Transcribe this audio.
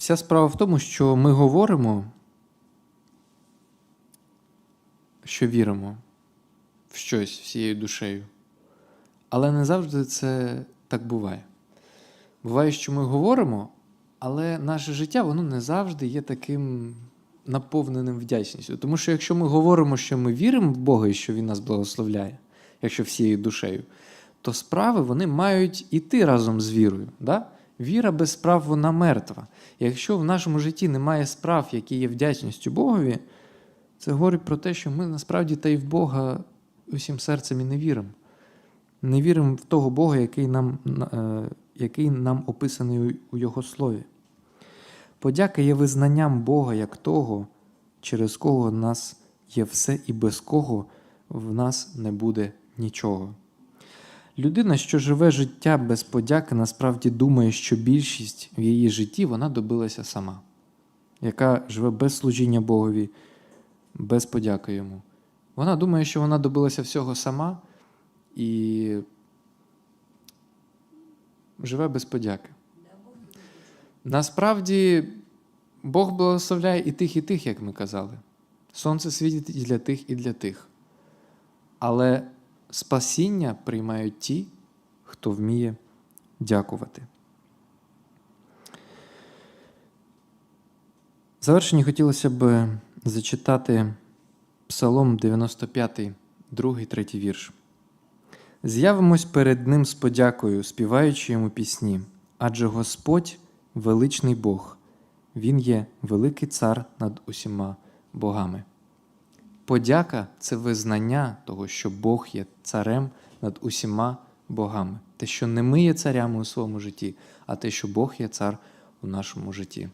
Вся справа в тому, що ми говоримо, що віримо в щось всією душею. Але не завжди це так буває. Буває, що ми говоримо, але наше життя воно не завжди є таким наповненим вдячністю. Тому що якщо ми говоримо, що ми віримо в Бога і що Він нас благословляє, якщо всією душею, то справи вони мають іти разом з вірою. Да? Віра без справ вона мертва. Якщо в нашому житті немає справ, які є вдячністю Богові, це говорить про те, що ми насправді та й в Бога усім серцем і не віримо. Не віримо в того Бога, який нам, е, який нам описаний у- у Його слові. Подяка є визнанням Бога як того, через кого в нас є все і без кого в нас не буде нічого. Людина, що живе життя без подяки, насправді думає, що більшість в її житті вона добилася сама, яка живе без служіння Богові, без подяки йому. Вона думає, що вона добилася всього сама і живе без подяки. Насправді Бог благословляє і тих, і тих, як ми казали. Сонце світить і для тих, і для тих. Але спасіння приймають ті, хто вміє дякувати. В завершенні хотілося б зачитати Псалом 95, 2, 3 вірш. З'явимось перед Ним з подякою, співаючи йому пісні, адже Господь величний Бог, Він є великий цар над усіма богами. Подяка це визнання того, що Бог є царем над усіма богами. Те, що не ми є царями у своєму житті, а те, що Бог є цар у нашому житті.